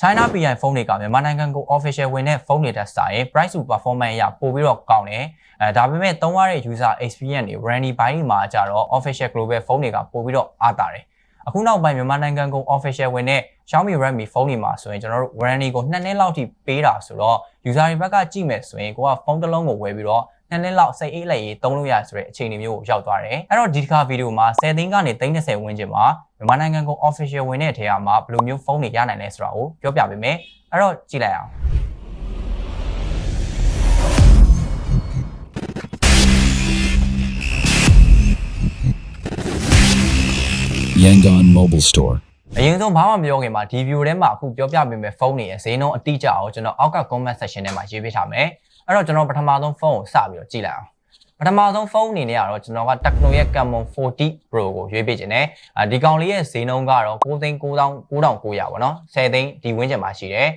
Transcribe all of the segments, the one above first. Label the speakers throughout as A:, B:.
A: China PI ဖုန်းတွေကမြန်မာနိုင်ငံကို official ဝင်တဲ့ဖုန်းတွေတက်စာရင် price to performance အရပို့ပြီးတော့ကောင်းတယ်အဲဒါပေမဲ့သုံးရတဲ့ user experience တွေ warranty ဘိုင်းတွေမှာကြတော့ official global ဖုန်းတွေကပို့ပြီးတော့အားတာတယ်အခုနောက်ပိုင်းမြန်မာနိုင်ငံကို official ဝင်တဲ့ Xiaomi Redmi ဖုန်းတွေမှာဆိုရင်ကျွန်တော်တို့ warranty ကို2နှစ်လောက်ထိပေးတာဆိုတော့ user တွေဘက်ကကြည့်မယ်ဆိုရင်ကိုကဖုန်းတစ်လုံးကိုဝယ်ပြီးတော့ နှစ်နှစ်လောက်စိတ်အေးလိုက်ရေးသုံးလို့ရဆိုတဲ့အခြေအနေမျိုးကိုရောက်သွားတယ်။အဲ့တော့ဒီတစ်ခါဗီဒီယိုမှာ10သိန်းကနေ30ဝန်းကျင်မှာမြန်မာနိုင်ငံကို official ဝင်တဲ့အထက်အမှာဘယ်လိုမျိုးဖုန်းတွေရနိုင်လဲဆိုတာကိုပြောပြပေးမယ်။အဲ့တော့ကြည့်လိုက်အောင်
B: Yangon Mobile Store.
A: အရင်ဆုံးဘာမှမပြောခင်မှာဒီ view ထဲမှာအခုပြောပြပေးမယ်ဖုန်းတွေရဲ့ဈေးနှုန်းအတိအကျအောင်ကျွန်တော်အောက်က comment section ထဲမှာရေးပေးထားမယ် အဲ့တော့ကျွန်တော်ပထမဆုံးဖုန်းကိုစပြီးတော့ကြည့်လိုက်အောင် ပထမဆုံးဖုန်းအနေနဲ့ကတော့ကျွန်တော်က Tecno ရဲ့ Camon 40 Pro ကိုရွေးပေးခြင်းနဲ့ဒီကောင်လေးရဲ့ဈေးနှုန်းကတော့9သိန်း9000 9900ပေါ့နော်10သိန်းဒီဝန်းကျင်မှာရှိတယ်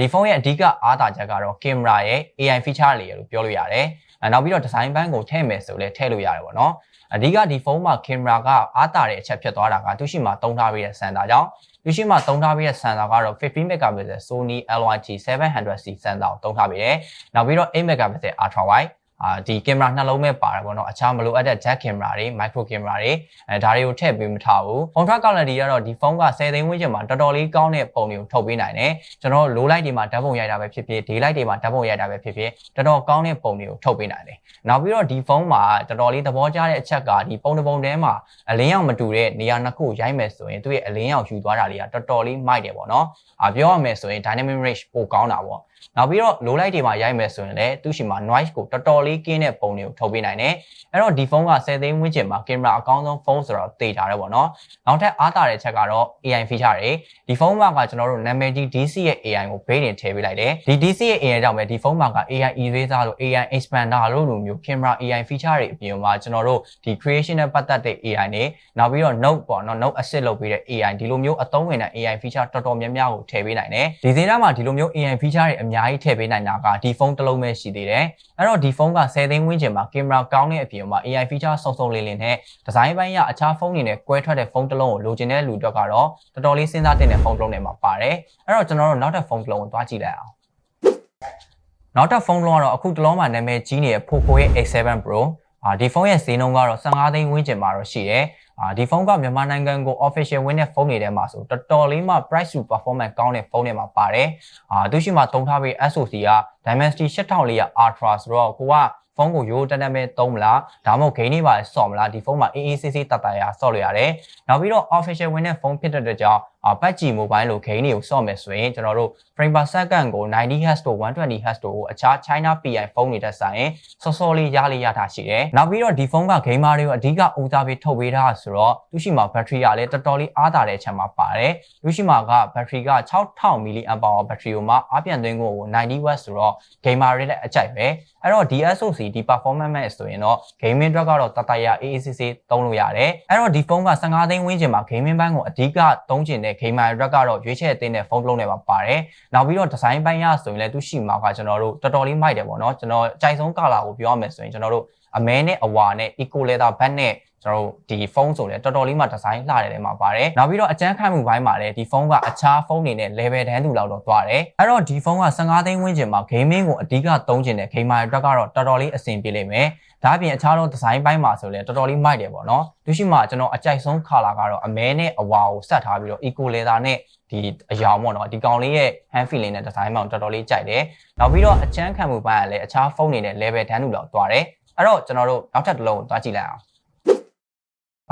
A: ဒီဖုန်းရဲ့အဓိကအားသာချက်ကတော့ camera ရဲ့ AI feature တွေလို့ပြောလို့ရတယ်နောက်ပြီးတော့ design ဘန်းကိုထည့်မယ်ဆိုလဲထည့်လို့ရတယ်ပေါ့နော်အဓိကဒီဖုန်းမှာကင်မရာကအားတာတဲ့အချက်ဖြစ်သွားတာကသူရှိမှတုံးထားပြီးတဲ့စင်တာကြောင့်သူရှိမှတုံးထားပြီးတဲ့စင်တာကတော့15 megapixel Sony LYG 700C စင်တာကိုတုံးထားပြီးတယ်။နောက်ပြီးတော့8 megapixel ultra wide အာဒီကင်မရာနှလုံးပဲပါတယ်ပေါ့နော်အခြားမလိုအပ်တဲ့ jack ကင်မရာတွေ micro ကင်မရာတွေအဲဒါတွေကိုထည့်ပေးမထားဘူး contract quality ကတော့ဒီဖုန်းက10သိန်းဝန်းကျင်မှာတော်တော်လေးကောင်းတဲ့ပုံတွေကိုထုတ်ပေးနိုင်တယ်ကျွန်တော် low light တွေမှာဓာတ်ပုံရိုက်တာပဲဖြစ်ဖြစ် day light တွေမှာဓာတ်ပုံရိုက်တာပဲဖြစ်ဖြစ်တော်တော်ကောင်းတဲ့ပုံတွေကိုထုတ်ပေးနိုင်တယ်နောက်ပြီးတော့ဒီဖုန်းမှာတော်တော်လေးသဘောကျတဲ့အချက်ကဒီပုံတစ်ပုံထဲမှာအလင်းရောင်မတူတဲ့နေရာနှစ်ခုရိုက်မယ်ဆိုရင်သူ့ရဲ့အလင်းရောင်ယူသွားတာတွေကတော်တော်လေးမိုက်တယ်ပေါ့နော်အာပြောရမယ်ဆိုရင် dynamic range ပိုကောင်းတာပေါ့ နောက်ပြီးတော့ low light တွေမှာရိုက်မယ်ဆိုရင်လည်းသူ့ရှိမှာ noise ကိုတော်တော်လေးကင်းတဲ့ပုံတွေကိုထုတ်ပေးနိုင်တယ်။အဲ့တော့ဒီဖုန်းက10သိန်းဝန်းကျင်မှာကင်မရာအကောင်းဆုံးဖုန်းဆိုတော့သိကြတယ်ပေါ့နော်။နောက်ထပ်အားသာတဲ့ချက်ကတော့ AI feature တွေဒီဖုန်းမှာကကျွန်တော်တို့နာမည်ကြီး DC ရဲ့ AI ကိုဘေးတင်ထည့်ပေးလိုက်တယ်။ဒီ DC ရဲ့ AI ကြောင့်ပဲဒီဖုန်းမှာက AI eraser လို့ AI expander လို့လိုမျိုးကင်မရာ AI feature တွေအပြင်မှာကျွန်တော်တို့ဒီ creation နဲ့ပတ်သက်တဲ့ AI တွေနောက်ပြီးတော့ note ပေါ့နော် note assist လုပ်ပေးတဲ့ AI ဒီလိုမျိုးအသုံးဝင်တဲ့ AI feature တော်တော်များများကိုထည့်ပေးနိုင်တယ်။ဒီဈေးသားမှာဒီလိုမျိုး AI feature တွေအများကြီးထည့်ပေးနိုင်တာကဒီဖုန်းတစ်လုံးပဲရှိသေးတယ်။အဲ့တော့ဒီဖုန်းက10သိန်းဝန်းကျင်မှာကင်မရာကောင်းတဲ့အပြင်မှာ AI feature စုံစုံလင်လင်နဲ့ဒီဇိုင်းပိုင်းရအခြားဖုန်းတွေနဲ့ကွဲထွက်တဲ့ဖုန်းတစ်လုံးကိုလိုချင်တဲ့လူတွေကတော့တော်တော်လေးစဉ်းစားတင်တဲ့ဖုန်းတစ်လုံးတွေမှာပါတယ်။အဲ့တော့ကျွန်တော်တို့နောက်ထပ်ဖုန်းတစ်လုံးကိုသွားကြည့်လိုက်အောင်။နောက်ထပ်ဖုန်းလုံးကတော့အခုတစ်လုံးမှာနာမည်ကြီးနေတဲ့ Poco ရဲ့ A7 Pro အာဒီဖုန်းရဲ့ဈေးနှုန်းကတော့15သိန်းဝန်းကျင်မှာတော့ရှိတယ်။ အာဒီဖုန်းကမြန်မာနိုင်ငံကို official ဝင်တဲ့ဖုန်းတွေထဲမှာဆိုတော်တော်လေးမှ price to performance ကောင်းတဲ့ဖုန်းတွေမှာပါတယ်။အာသူရှိမှတုံထားပြီး SoC က Dimensity 8400 Ultra ဆိုတော့ကိုကဖုန်းကိုရိုးတက်တက်မဲ့သုံးမလားဒါမှမဟုတ် game တွေပါဆော့မလားဒီဖုန်းမှာအေးအေးဆေးဆေးတတ်တတ်ရဆော့လို့ရတယ်နောက်ပြီးတော့ official ဝင်တဲ့ဖုန်းဖြစ်တဲ့အတွက်ကြောင့် အာပတ်ဂျီ mobile လို့ game တွေကိုဆော့မယ်ဆိုရင်ကျွန်တော်တို့ frame per second ကို 90Hz တို့ 120Hz တို့ကိုအခြား China PI ဖုန်းတွေတက်ဆိုင်စောစောလေးရလေးရထားရှိတယ်နောက်ပြီးတော့ဒီဖုန်းက gamer တွေကိုအဓိကဦးစားပေးထုတ်ပေးထားဆိုတော့သူရှိမှာ battery ကလည်းတော်တော်လေးအားသာတဲ့အချက်မှာပါတယ်သူရှိမှာက battery က6000 mAh battery ကိုမှအားပြန်သွင်းကို90 watt ဆိုတော့ gamer တွေလည်းအကြိုက်ပဲအဲ့တော့ DSoC ဒီ performance မဲ့ဆိုရင်တော့ gaming အတွက်ကတော့တတရ AACC သုံးလို့ရတယ်အဲ့တော့ဒီဖုန်းက15သိန်းဝန်းကျင်မှာ gaming ဘန်းကိုအဓိကသုံးကျင်တဲ့ gamer အတွက်ကတော့ရွေးချယ်တင်တဲ့ဖုန်းတစ်လုံးတွေမှာပါတယ်နောက်ပြီးတော့ design ပိုင်းရဆိုရင်လည်းသူရှိမှာကကျွန်တော်တို့တော်တော်လေးမိုက်တယ်ပေါ့နော်ကျွန်တော်အကြိုက်ဆုံး color ကိုပြောရမယ်ဆိုရင်ကျွန်တော်တို့အမဲနဲ့အဝါနဲ့ eco leather band နဲ့ ကျွန်တော်တို့ဒီဖုန်းဆိုလဲတော်တော်လေးမှဒီဇိုင်းလှတယ်ထဲမှာပါတယ်နောက်ပြီးတော့အကျန်းခံမှုဘိုင်းမှာလည်းဒီဖုန်းကအခြားဖုန်းတွေနဲ့ level တန်းတူလောက်တော့သွားတယ်အဲ့တော့ဒီဖုန်းက15သိန်းဝန်းကျင်မှာ gaming ကိုအဓိကသုံးကျင်တဲ့ gamer အတွက်ကတော့တော်တော်လေးအဆင်ပြေလိမ့်မယ်ဒါအပြင်အခြားသောဒီဇိုင်းပိုင်းမှာဆိုလဲတော်တော်လေးမိုက်တယ်ပေါ့နော်သူရှိမှကျွန်တော်အကြိုက်ဆုံး color ကတော့အမဲနဲ့အဝါကိုဆက်ထားပြီးတော့ eco leather နဲ့ဒီအယောင်ပေါ့နော်ဒီကောင်လေးရဲ့ hand feeling နဲ့ဒီဇိုင်းမှာတော်တော်လေးကြိုက်တယ်နောက်ပြီးတော့အချမ်းခံမှုပိုင်းကလည်းအခြားဖုန်းတွေနဲ့ level တန်းတူလောက်သွားတယ်အဲ့တော့ကျွန်တော်တို့နောက်ထပ်တစ်လုံးကိုသွားကြည့်လိုက်အောင်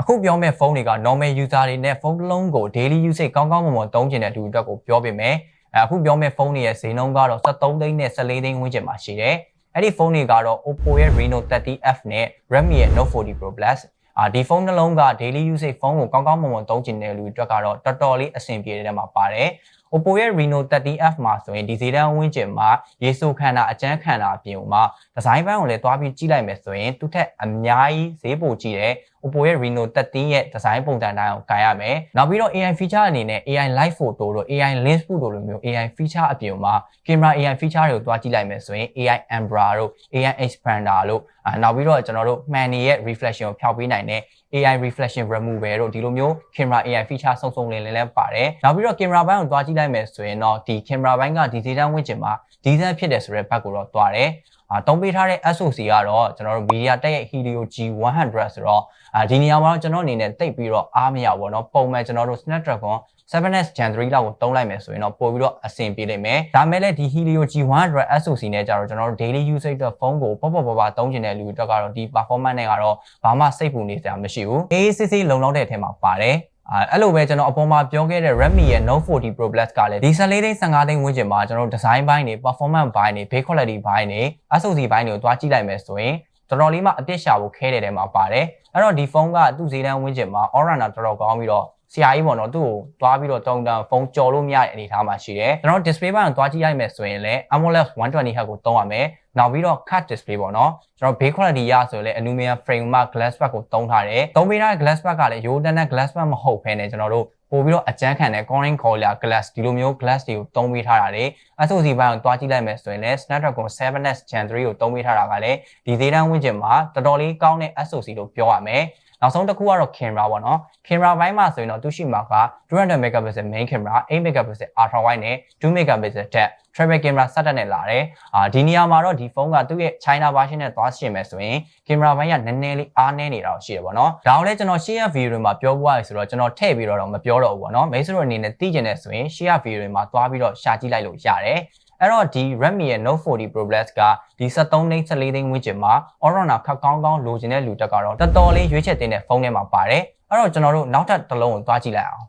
A: အခုပြောမယ့်ဖုန်းတွေက normal user တွေနဲ့ဖုန်းတစ်လုံးကို daily usage ကောင်းကောင်းမွန်မွန်သုံးကျင်တဲ့သူတွေအတွက်ကိုပြောပေးမယ်အခုပြောမယ့်ဖုန်းတွေရဲ့ဈေးနှုန်းကတော့73သိန်းနဲ့14သိန်းဝန်းကျင်မှာရှိတယ်အဲ့ဒီဖုန်းတွေကတော့ Oppo ရဲ့ Reno 30F နဲ့ Redmi ရဲ့ Note 40 Pro Plus အာဒီဖုန်းနှလုံးက daily usage ဖုန်းကိုကောင်းကောင်းမွန်မွန်သုံးကျင်တဲ့လူတွေအတွက်ကတော့တော်တော်လေးအဆင်ပြေတဲ့မှာပါတယ် Oppo ရဲ့ Reno 30F မှာဆိုရင်ဒီဈေးတန်းဝန်းကျင်မှာရေဆိုခန္ဓာအကျန်းခန္ဓာအပြင်မှာဒီဇိုင်းပန်းကိုလည်းတွားပြီးကြည့်လိုက်မယ်ဆိုရင်သူ့ထက်အများကြီးဈေးပိုကြီးတယ် Oppo ရဲ့ Reno 13ရဲ့ဒီဇိုင်းပုံစံတိုင်းကိုကန်ရမယ်နောက်ပြီးတော့ AI feature အနေနဲ့ AI live photo တို့ AI lens photo လိုမျိုး AI feature အပြင်မှာ camera AI feature တွေကိုတွားကြည့်လိုက်မယ်ဆိုရင် AI Ambra တို့ AI expander တို့နောက်ပြီးတော့ကျွန်တော်တို့မှန်နေရဲ့ reflection ကိုဖျောက်ပေးနိုင်တဲ့ AI reflection removal တို့ဒီလိုမျိုး camera AI feature စုံစုံလင်လင်လည်းပါတယ်နောက်ပြီးတော့ camera ဘိုင်းကိုတွားကြည့်လိုက်မယ်ဆိုရင်တော့ဒီ camera ဘိုင်းကဒီဈေးတန်းဝင့်ကျင်မှာဒီဇယ်ဖြစ်တယ်ဆိုတဲ့ဘက်ကိုတော့တွားတယ် အာတုံးပေးထားတဲ့ SoC ကတော့ကျွန်တော်တို့ media တက်ရဲ့ Helio G100 ဆိုတော့အာဒီနေရာမှာတော့ကျွန်တော်အနေနဲ့တိတ်ပြီးတော့အားမရဘူးเนาะပုံမှန်ကျွန်တော်တို့ Snapdragon 7s Gen 3လောက်ကိုတုံးလိုက်မယ်ဆိုရင်တော့ပို့ပြီးတော့အဆင်ပြေလိမ့်မယ်ဒါမဲ့လည်းဒီ Helio G100 SoC နဲ့ကြတော့ကျွန်တော်တို့ daily usage အတွက်ဖုန်းကိုပေါ့ပေါ့ပါပါတုံးကျင်တဲ့လူတွေအတွက်ကတော့ဒီ performance နဲ့ကတော့ဘာမှစိတ်ပူနေစရာမရှိဘူး AACC လုံလောက်တဲ့အထက်မှာပါတယ် အဲအဲ့လိုပဲကျွန်တော်အပေါ်မှာပြောခဲ့တဲ့ Redmi ရဲ့ Note 40 Pro Plus ကလည်းဒီ14သိန်း15သိန်းဝန်းကျင်မှာကျွန်တော်တို့ design ဘိုင်းတွေ performance ဘိုင်းတွေ build quality ဘိုင်းတွေ SoC ဘိုင်းတွေကိုတွားကြည့်လိုက်မယ်ဆိုရင်တော်တော်လေးမှအပြစ်ရှာဖို့ခဲတဲ့တဲမှာပါတယ်အဲ့တော့ဒီဖုန်းကသူ့ဈေးတန်းဝန်းကျင်မှာ Aura တော်တော်ကောင်းပြီးတော့ ဆရာကြီးပေါ့နော်သူ့ကိုတွားပြီးတော့တုံတန်ဖုန်းကြော်လို့မရတဲ့အနေအထားမှာရှိတယ်ကျွန်တော် display ဘက်ကိုတွားကြည့်လိုက်မယ်ဆိုရင်လည်း AMOLED 120Hz ကိုသုံးရမယ်နောက်ပြီးတော့ cut display ပေါ့နော်ကျွန်တော် base quality ရဆိုရင်လည်း aluminum frame မှာ glass back ကိုသုံးထားတယ်သုံးပေးထားတဲ့ glass back ကလည်းရိုးတန်းတဲ့ glass back မဟုတ်ဘဲနဲ့ကျွန်တော်တို့ပို့ပြီးတော့အကျန်းခံတဲ့ corning collar glass ဒီလိုမျိုး glass တွေကိုသုံးပေးထားတာလေ SoC ဘိုင်းကိုတွားကြည့်လိုက်မယ်ဆိုရင်လည်း Snapdragon 7s Gen 3ကိုသုံးပေးထားတာကလည်းဒီသေးတန်းဝန်းကျင်မှာတော်တော်လေးကောင်းတဲ့ SoC လို့ပြောရမယ် နောက်ဆုံးတစ်ခုကတော့ camera ပေါ့နော် camera ဘိုင်းမှာဆိုရင်တော့သူရှိမှာက200 megapixel main camera 8 megapixel ultra wide နဲ့2 megapixel depth travel camera setup နဲ့လာတယ်အာဒီနေရာမှာတော့ဒီဖုန်းကသူ့ရဲ့ China version နဲ့သွားရှင်းမယ်ဆိုရင် camera ဘိုင်းကနည်းနည်းလေးအားနည်းနေတာရှိတယ်ပေါ့နော်ဒါကိုလည်းကျွန်တော်ရှေ့ရ video တွေမှာပြောပြရဆိုတော့ကျွန်တော်ထည့်ပြီးတော့တော့မပြောတော့ဘူးပေါ့နော်မိတ်ဆွေတို့အနေနဲ့သိကျင်တဲ့ဆိုရင်ရှေ့ရ video တွေမှာသွားပြီးတော့ရှာကြည့်လိုက်လို့ရတယ် အဲ့တော့ဒီ Redmi ရဲ့ Note 40 Pro Plus ကဒီ73သိန်း14သိန်းဝန်းကျင်မှာ Aurora ခက်ကောင်းကောင်းလိုချင်တဲ့လူတက်ကတော့တော်တော်လေးရွေးချက်တင်တဲ့ဖုန်းထဲမှာပါတယ်အဲ့တော့ကျွန်တော်တို့နောက်ထပ်တစ်လုံးကိုသွားကြည့်လိုက်အောင်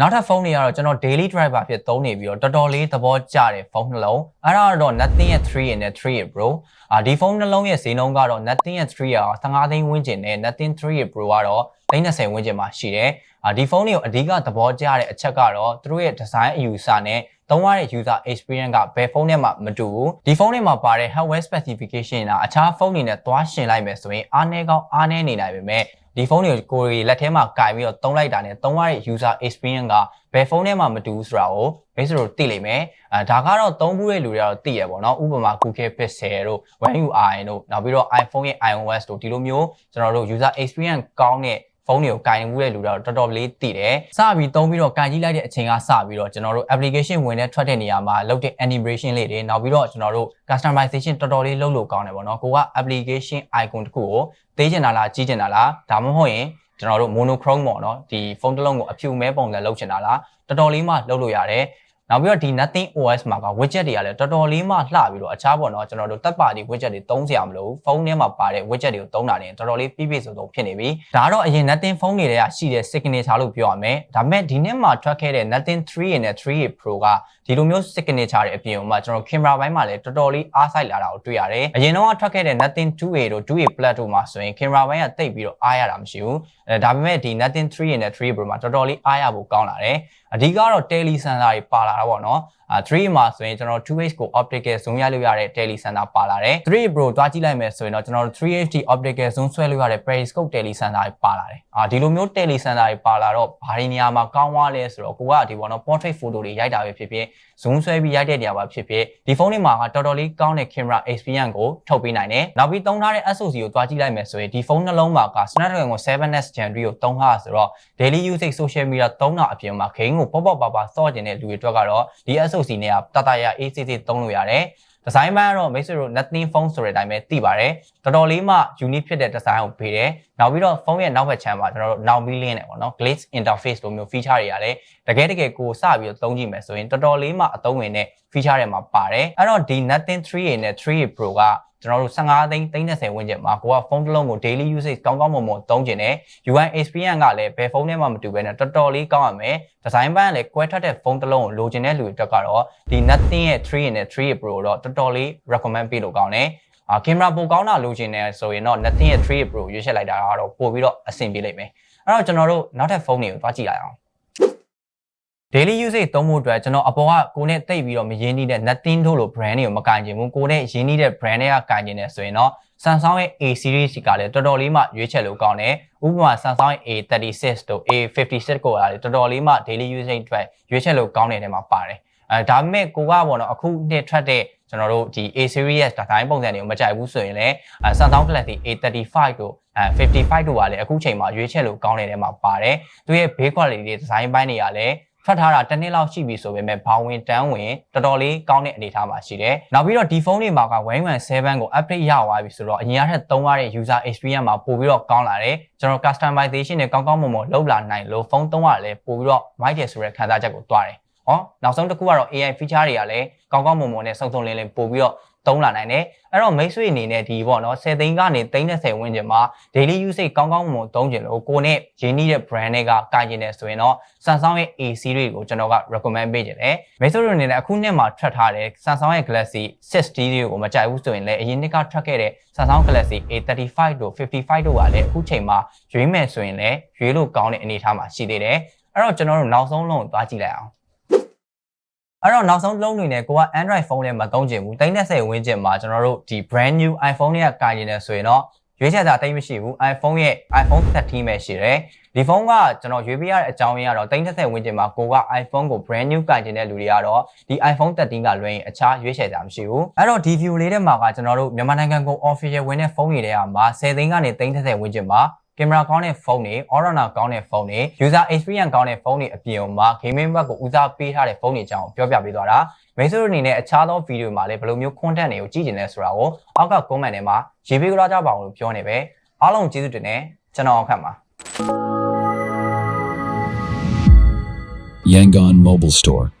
A: နောက်ထပ်ဖုန်းတွေကတော့ကျွန်တော် daily driver ဖြစ်သုံးနေပြီးတော့တော်တော်လေးသဘောကျတဲ့ဖုန်းနှလုံးအဲ့ဒါတော့ Nothing ရဲ့3နဲ့3ရဲ့ Pro အာဒီဖုန်းနှလုံးရဲ့ဈေးနှုန်းကတော့ Nothing ရဲ့3က15သိန်းဝန်းကျင်နဲ့ Nothing 3ရဲ့ Pro ကတော့30ဝန်းကျင်မှာရှိတယ်အာဒီဖုန်းတွေကိုအဓိကသဘောကျတဲ့အချက်ကတော့သူတို့ရဲ့ design အယူအဆနဲ့ သုံးရတဲ့ user experience ကဘယ်ဖုန်းနဲ့မှမတူဘူးဒီဖုန်းတွေမှာပါတဲ့ hardware specification ကအခြားဖုန်းတွေနဲ့သွားရှင်လိုက်မယ်ဆိုရင်အားနည်းကောင်းအားနည်းနေနိုင်ပေမဲ့ဒီဖုန်းတွေကိုကိုယ်လက်ထဲမှာကင်ပြီးတော့သုံးလိုက်တာနဲ့သုံးရတဲ့ user experience ကဘယ်ဖုန်းနဲ့မှမတူဘူးဆိုတာကိုမိတ်ဆွေတို့သိလိမ့်မယ်အဲဒါကတော့သုံးဘူးတဲ့လူတွေကတော့သိရပါတော့ဥပマ Google Pixel တို့ One UI တို့နောက်ပြီးတော့ iPhone ရဲ့ iOS တို့ဒီလိုမျိုးကျွန်တော်တို့ user experience ကောင်းတဲ့ဖု န်းတွေကိုကင်မှုတဲ့လူတွေတော့တော်တော်လေးတည်တယ်။စပြီးသုံးပြီးတော့ကင်ကြည့်လိုက်တဲ့အချိန်ကစပြီးတော့ကျွန်တော်တို့ application ဝင်တဲ့ထွက်တဲ့နေရာမှာလုပ်တဲ့ animation လေးတွေနောက်ပြီးတော့ကျွန်တော်တို့ customization တော်တော်လေးလုပ်လို့ကောင်းတယ်ပေါ့နော်။ကိုက application icon တစ်ခုကိုသေးချင်တာလားကြီးချင်တာလားဒါမှမဟုတ်ရင်ကျွန်တော်တို့ monochrome ပေါ့နော်ဒီဖုန်းတစ်လုံးကိုအဖြူမဲပုံစံလုပ်ချင်တာလားတော်တော်လေးမှလုပ်လို့ရတယ်။ နောက်ပြီးတော့ဒီ nothing OS မှာက widget တွေကလည်းတော်တော်လေးမှလှပြီးတော့အခြားပေါ့နော်ကျွန်တော်တို့တက်ပါတီ widget တွေသုံးစရာမလိုဘူးဖုန်းထဲမှာပါတဲ့ widget တွေကိုသုံးတာနေတော်တော်လေးပြည့်ပြည့်စုံစုံဖြစ်နေပြီဒါကတော့အရင် nothing ဖုန်းတွေတွေကရှိတဲ့ signature လို့ပြောရမယ်ဒါပေမဲ့ဒီနှစ်မှာထွက်ခဲ့တဲ့ nothing 3နဲ့3 Pro ကဒီလိုမျိုး signature တွေအပြင်မှာကျွန်တော် camera ဘိုင်းမှာလည်းတော်တော်လေးအားစိုက်လာတာကိုတွေ့ရတယ်အရင်တော့ထွက်ခဲ့တဲ့ nothing 2A တို့ 2A Plus တို့မှာဆိုရင် camera ဘိုင်းကတိတ်ပြီးတော့အားရတာမရှိဘူးအဲဒါပေမဲ့ဒီ nothing 3နဲ့3 Pro မှာတော်တော်လေးအားရဖို့ကောင်းလာတယ် အဓိကတော့ tele sensor တွေပါလာတာပေါ့နော်အာ 3မှာဆိုရင်ကျွန်တော် 2H ကို optical zoom ရလို့ရတဲ့ tele sensor ပါလာတယ်3 Pro တွားကြည့်လိုက်မယ်ဆိုရင်တော့ကျွန်တော်တို့ 3HD optical zoom ဆွဲလို့ရတဲ့ periscope tele sensor တွေပါလာတယ်အာဒီလိုမျိုး tele sensor တွေပါလာတော့ဘာဒီနေရာမှာကောင်းသွားလဲဆိုတော့ကိုကဒီပေါ့နော် portrait photo တွေရိုက်တာပဲဖြစ်ဖြစ် zoom ဆွဲပြီးရိုက်တဲ့နေရာမှာဖြစ်ဖြစ်ဒီဖုန်းတွေမှာကတော်တော်လေးကောင်းတဲ့ camera experience ကိုထုတ်ပေးနိုင်တယ်နောက်ပြီးသုံးထားတဲ့ SoC ကိုတွားကြည့်လိုက်မယ်ဆိုရင်ဒီဖုန်းနှလုံးမှာက Snapdragon 7s Gen 3ကိုသုံးထားဆိုတော့ daily usage social media သုံးတာအပြင်မှာ game ကိုပေါ့ပေါ့ပါပါစော့ကျင်တဲ့လူတွေအတွက်ကတော့ဒီ SoC နဲ့ကတတရ ACC သုံးလို့ရတယ်ဒီဇိုင်းပိုင်းကတော့မိတ်ဆွေတို့ nothing phone ဆိုတဲ့အတိုင်းပဲသိပါတယ်တော်တော်လေးမှ unique ဖြစ်တဲ့ဒီဇိုင်းကိုပေးတယ် နောက်ပြီးတော့ဖုန်းရဲ့နောက်ဘက်ခြမ်းမှာကျွန်တော်တို့ now be link နဲ့ပေါ့နော် glaze interface လိုမျိုး feature တွေရတယ်တကယ်တကယ်ကိုစပြီးတော့သုံးကြည့်မယ်ဆိုရင်တော်တော်လေးမှအသုံးဝင်တဲ့ feature တွေမှာပါတယ်အဲ့တော့ဒီ nothing 3A နဲ့ 3A Pro ကကျွန်တော်တို့15သိန်း30ဝန်းကျင်မှာကိုကဖုန်းတစ်လုံးကို daily usage ကောင်းကောင်းမွန်မွန်သုံးကျင်တယ် UI experience ကလည်းဘယ်ဖုန်းနဲ့မှမတူဘဲနဲ့တော်တော်လေးကောင်းရမယ်ဒီဇိုင်းပိုင်းကလည်းကွဲထွက်တဲ့ဖုန်းတစ်လုံးကိုလိုချင်တဲ့လူတွေအတွက်ကတော့ဒီ nothing ရဲ့3နဲ့3 Pro တော့တော်တော်လေး recommend ပေးလို့ကောင်းတယ်အာ ကင်မရာပိုကောင်းတာလိုချင်တယ်ဆိုရင်တော့ nothing ရဲ့3 Pro ရွေးချယ်လိုက်တာကတော့ပို့ပြီးတော့အဆင်ပြေလိမ့်မယ်အဲ့တော့ကျွန်တော်တို့နောက်ထပ်ဖုန်းတွေကိုသွားကြည့်လိုက်အောင် daily usage သုံးဖို့အတွက်ကျွန်တော်အပေါ်ကကိုနဲ့တိတ်ပြီးတော့မရင်းနှီးတဲ့ nothing တို့လို brand တွေကိုမကင်ချင်ဘူးကိုနဲ့ရင်းနှီးတဲ့ brand တွေကကင်ချင်တယ်ဆိုရင်တော့ Samsung ရဲ့ A series ကလည်းတော်တော်လေးမှရွေးချယ်လို့ကောင်းတယ်ဥပမာ Samsung ရဲ့ A36 တို့ A56 ကိုကလည်းတော်တော်လေးမှ daily usage အတွက်ရွေးချယ်လို့ကောင်းတဲ့နေရာမှာပါတယ်အဲဒါပေမဲ့ကိုကပေါ့နော်အခုနှစ်ထွက်တဲ့ ကျွန်တော်တို့ဒီ A series ဒီဇိုင်းပုံစံတွေကိုမကြိုက်ဘူးဆိုရင်လည်းအဲ Samsung Galaxy A35 တို့အဲ55တို့ကလည်းအခုချိန်မှာရွေးချယ်လို့ကောင်းတဲ့ထဲမှာပါတယ်သူရဲ့ base quality တွေဒီဇိုင်းပိုင်းတွေကလည်းထွက်ထားတာတစ်နှစ်လောက်ရှိပြီဆိုပေမဲ့ဘောင်ဝင်တန်းဝင်တော်တော်လေးကောင်းတဲ့အနေအထားမှာရှိတယ်။နောက်ပြီးတော့ဒီဖုန်းတွေမှာက117ကို update ရသွားပြီဆိုတော့အရင်ကထက်သုံးရတဲ့ user experience မှာပို့ပြီးတော့ကောင်းလာတယ်။ကျွန်တော် customization နဲ့ကောင်းကောင်းမွန်မွန်လုပ်လာနိုင်လို့ဖုန်းသုံးရလည်းပို့ပြီးတော့ mic တယ်ဆိုတဲ့ခံစားချက်ကိုတွားတယ်။ ဟောနောက်ဆုံးတစ်ခုကတော့ AI feature တွေကလည်းကောင်းကောင်းမွန်မွန်နဲ့စုံစုံလင်းလင်းပို့ပြီးတော့သုံးလာနိုင်တယ်အဲ့တော့မိတ်ဆွေအနေနဲ့ဒီပေါ့နော်10သိန်းကနေ30ဝန်းကျင်မှာ daily usage ကောင်းကောင်းမွန်မွန်သုံးကျင်လို့ကိုနဲ့ရင်းနှီးတဲ့ brand တွေကကာကျင်တယ်ဆိုရင်တော့ Samsung ရဲ့ A series ကိုကျွန်တော်က recommend ပေးချင်တယ်မိတ်ဆွေတို့အနေနဲ့အခုနှစ်မှာထွက်ထားတဲ့ Samsung ရဲ့ Galaxy 6D တွေကိုမကြိုက်ဘူးဆိုရင်လည်းအရင်နှစ်ကထွက်ခဲ့တဲ့ Samsung Galaxy A35 တို့55တို့ကလည်းအခုချိန်မှာရွေးမယ်ဆိုရင်လည်းရွေးလို့ကောင်းတဲ့အနေအထားမှာရှိသေးတယ်အဲ့တော့ကျွန်တော်တို့နောက်ဆုံးလုံးကိုသွားကြည့်လိုက်အောင် အဲ့တော့နောက်ဆုံးလုံးတွေနဲ့ကိုက Android phone နဲ့မသုံးချင်ဘူး30ဝန်းကျင်မှာကျွန်တော်တို့ဒီ brand new iPhone တွေကကာကျင်နေဆိုရင်တော့ရွေးချယ်တာတိတ်မရှိဘူး iPhone ရဲ့ iPhone 13ပဲရှိတယ်ဒီဖုန်းကကျွန်တော်ရွေးပေးရတဲ့အကြောင်းရင်းကတော့30ဝန်းကျင်မှာကိုက iPhone ကို brand new ကာကျင်တဲ့လူတွေကတော့ဒီ iPhone 13ကလွှဲရင်အခြားရွေးချယ်တာမရှိဘူးအဲ့တော့ဒီ view လေးထဲမှာကကျွန်တော်တို့မြန်မာနိုင်ငံကို official ဝင်တဲ့ဖုန်းတွေထဲမှာ10သိန်းကနေ30ဝန်းကျင်မှာ ကင်မရာကောင်းတဲ့ဖုန်းတွေ Aurora ကောင်းတဲ့ဖုန်းတွေ user experience ကောင်းတဲ့ဖုန်းတွေအပြင်မှာ gaming ဘက်ကိုဦးစားပေးထားတဲ့ဖုန်းတွေအကြောင်းပြောပြပေးသွားတာမိတ်ဆွေတို့အနေနဲ့အခြားသောဗီဒီယိုမှာလည်းဘယ်လိုမျိုး content တွေကိုကြည့်ကျင်လဲဆိုတာကိုအောက်က comment ထဲမှာရေးပေးကြကြပါအောင်လို့ပြောနေပဲအားလုံးကျေးဇူးတင်တယ်ကျွန်တော်အခက်ပါ
B: Yangon Mobile Store.